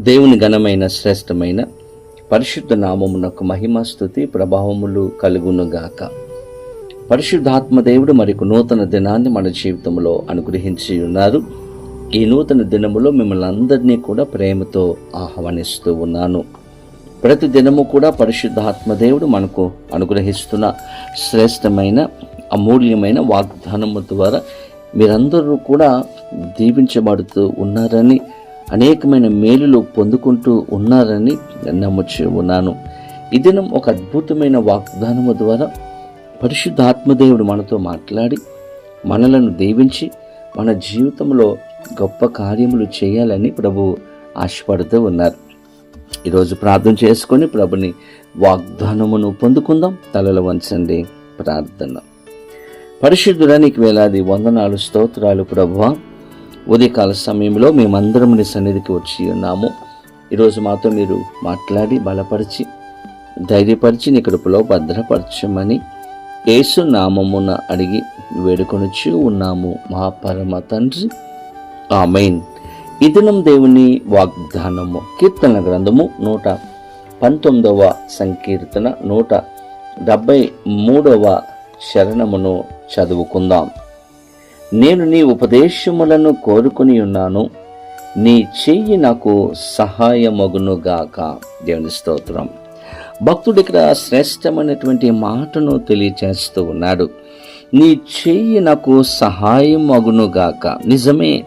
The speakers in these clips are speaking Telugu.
దేవుని ఘనమైన శ్రేష్టమైన పరిశుద్ధ నామమునకు మహిమ స్థుతి ప్రభావములు కలుగునుగాక పరిశుద్ధాత్మ దేవుడు మరికు నూతన దినాన్ని మన జీవితంలో అనుగ్రహించి ఉన్నారు. ఈ నూతన దినములో మిమ్మల్ని అందరినీ కూడా ప్రేమతో ఆహ్వానిస్తూ ఉన్నాను. ప్రతి దినము కూడా పరిశుద్ధాత్మ దేవుడు మనకు అనుగ్రహిస్తున్న శ్రేష్టమైన అమూల్యమైన వాగ్దానము ద్వారా మీరందరూ కూడా దీవించబడుతూ ఉన్నారని అనేకమైన మేలులు పొందుకుంటూ ఉన్నారని నమ్ముచి ఉన్నాను ఈ దినం ఒక అద్భుతమైన వాగ్దానము ద్వారా పరిశుద్ధాత్మదేవుడు మనతో మాట్లాడి మనలను దీవించి మన జీవితంలో గొప్ప కార్యములు చేయాలని ప్రభు ఆశపడుతూ ఉన్నారు. ఈరోజు ప్రార్థన చేసుకొని ప్రభుని వాగ్దానమును పొందుకుందాం. తలలు వంచండి ప్రార్థన. పరిశుద్ధుడా నీకు వేలాది వందనాలు స్తోత్రాలు ప్రభువా. ఉదయకాల సమయంలో మేమందరం నీ సన్నిధికి వచ్చి ఉన్నాము. ఈరోజు మాతో మీరు మాట్లాడి బలపరిచి ధైర్యపరిచి నీ కడుపులో భద్రపరచమని యేసు నామమున అడిగి వేడుకొనిచ్చి ఉన్నాము మా పరమ తండ్రి. ఆమెన్. మెయిన్ ఇదినం దేవుని వాగ్దానము కీర్తన గ్రంథము నూట పంతొమ్మిదవ సంకీర్తన నూట డెబ్బై మూడవ శరణమును చదువుకుందాం. నేను నీ ఉపదేశములను కోరుకుని ఉన్నాను. నీ చెయ్యి నాకు సహాయమగునుగాక. దేవుని స్తోత్రం. భక్తుడు ఇక్కడ శ్రేష్టమైనటువంటి మాటను తెలియచేస్తూ ఉన్నాడు. నీ చెయ్యి నాకు సహాయం అగునుగాక నిజమే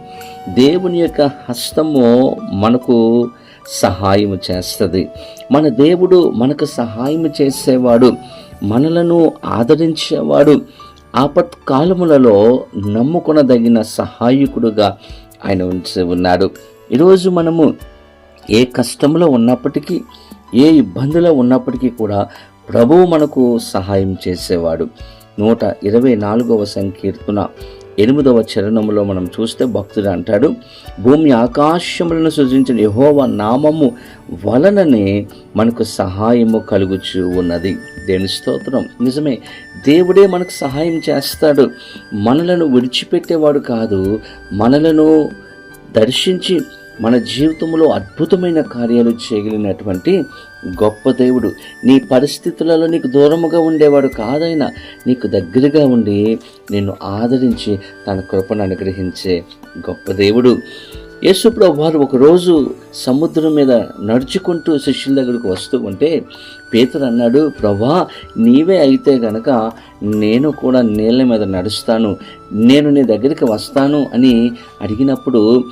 దేవుని యొక్క హస్తము మనకు సహాయం చేస్తుంది. మన దేవుడు మనకు సహాయం చేసేవాడు మనలను ఆదరించేవాడు ఆపత్కాలములలో నమ్ముకొనదగిన సహాయకుడుగా ఆయన ఉంచి ఉన్నాడు. ఈరోజు మనము ఏ కష్టంలో ఉన్నప్పటికీ ఏ ఇబ్బందిలో ఉన్నప్పటికీ కూడా ప్రభువు మనకు సహాయం చేసేవాడు. నూట ఇరవై నాలుగవ సంకీర్తన ఎనిమిదవ చరణంలో మనం చూస్తే భక్తుడు అంటాడు భూమి ఆకాశములను సృజించిన యహోవ నామము వలననే మనకు సహాయము కలుగుచు ఉన్నది. దేని స్తోత్రం. నిజమే దేవుడే మనకు సహాయం చేస్తాడు. మనలను విడిచిపెట్టేవాడు కాదు మనలను దర్శించి మన జీవితంలో అద్భుతమైన కార్యాలు చేయగలిగినటువంటి గొప్ప దేవుడు. నీ పరిస్థితులలో నీకు దూరముగా ఉండేవాడు కాదైనా నీకు దగ్గరగా ఉండి నిన్ను ఆదరించి తన కృపను అనుగ్రహించే గొప్ప దేవుడు. యేసుప్రభు వారు ఒకరోజు సముద్రం మీద నడుచుకుంటూ శిష్యుల దగ్గరకు వస్తూ ఉంటే పేతురు అన్నాడు ప్రభా నీవే అయితే గనక నేను కూడా నీళ్ళ మీద నడుస్తాను. నేను నీ దగ్గరికి వస్తాను అని అడిగినప్పుడు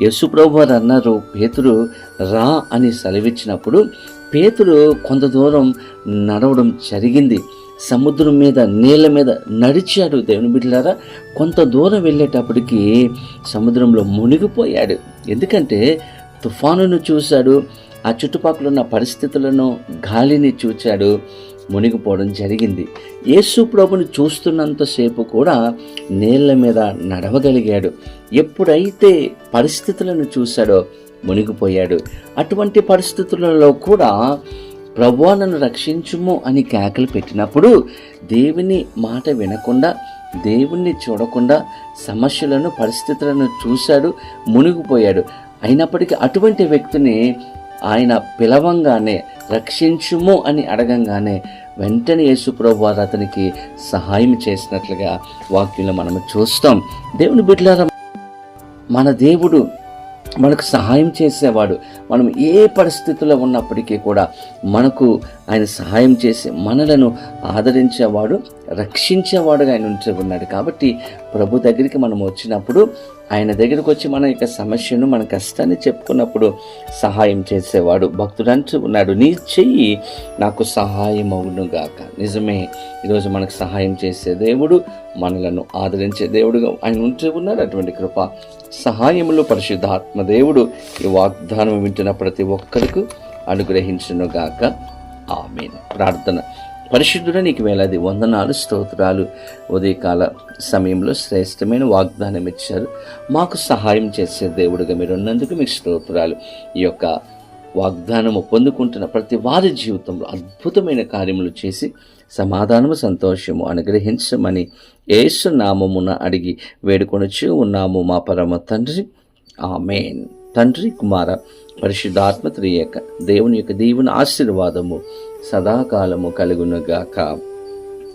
యశుప్రభు అని అన్నారు పేతురు రా అని సెలవిచ్చినప్పుడు పేతురు కొంత దూరం నడవడం జరిగింది. సముద్రం మీద నీళ్ళ మీద నడిచాడు దేవుని బిడ్డలారా. కొంత దూరం వెళ్ళేటప్పటికి సముద్రంలో మునిగిపోయాడు. ఎందుకంటే తుఫానును చూశాడు ఆ చుట్టుపక్కల ఉన్న పరిస్థితులను గాలిని చూచాడు. మునిగిపోవడం జరిగింది. యేసు ప్రభుని చూస్తున్నంతసేపు కూడా నీళ్ళ మీద నడవగలిగాడు. ఎప్పుడైతే పరిస్థితులను చూశాడో మునిగిపోయాడు. అటువంటి పరిస్థితులలో కూడా ప్రభు నన్ను రక్షించుము అని కేకలు పెట్టినప్పుడు దేవుని మాట వినకుండా దేవుణ్ణి చూడకుండా సమస్యలను పరిస్థితులను చూశాడు మునిగిపోయాడు. అయినప్పటికీ అటువంటి వ్యక్తిని ఆయన పిలవంగానే రక్షించుము అని అడగంగానే వెంటనే యేసుప్రభు వారు అతనికి సహాయం చేసినట్లుగా వాక్యంలో మనం చూస్తాం. దేవుని బిడ్డలారా మన దేవుడు మనకు సహాయం చేసేవాడు. మనం ఏ పరిస్థితుల్లో ఉన్నప్పటికీ కూడా మనకు ఆయన సహాయం చేసి మనలను ఆదరించేవాడు రక్షించేవాడుగా ఆయన ఉంచి ఉన్నాడు. కాబట్టి ప్రభు దగ్గరికి మనం వచ్చినప్పుడు ఆయన దగ్గరికి వచ్చి మన యొక్క సమస్యను మన కష్టాన్ని చెప్పుకున్నప్పుడు సహాయం చేసేవాడు భక్తుడు అంటూ ఉన్నాడు. నీ చెయ్యి నాకు సహాయం అవునుగాక నిజమే ఈరోజు మనకు సహాయం చేసే దేవుడు మనలను ఆదరించే దేవుడుగా ఆయన ఉంటూ ఉన్నారు అటువంటి కృప సహాయములు పరిశుద్ధాత్మ దేవుడు ఈ వాగ్దానం వింటున్న ప్రతి ఒక్కరికి అనుగ్రహించునుగాక. ఆమెను. ప్రార్థన. పరిశుద్ధుడ నీకు వేలాది వందనాలు స్తోత్రాలు. ఉదయకాల సమయంలో శ్రేష్టమైన వాగ్దానం ఇచ్చారు. మాకు సహాయం చేసే దేవుడిగా మీరు ఉన్నందుకు మీకు స్తోత్రాలు. ఈ యొక్క వాగ్దానము పొందుకుంటున్న ప్రతి వారి జీవితంలో అద్భుతమైన కార్యములు చేసి సమాధానము సంతోషము అనుగ్రహించమని యేసు నామమున అడిగి వేడుకొనొచ్చు ఉన్నాము మా పరమ తండ్రి. ఆమెన్. తండ్రి కుమార పరిశుద్ధాత్మ త్రియక దేవుని యొక్క దేవుని ఆశీర్వాదము సదాకాలము కలుగునుగాక.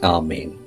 ఆమెను.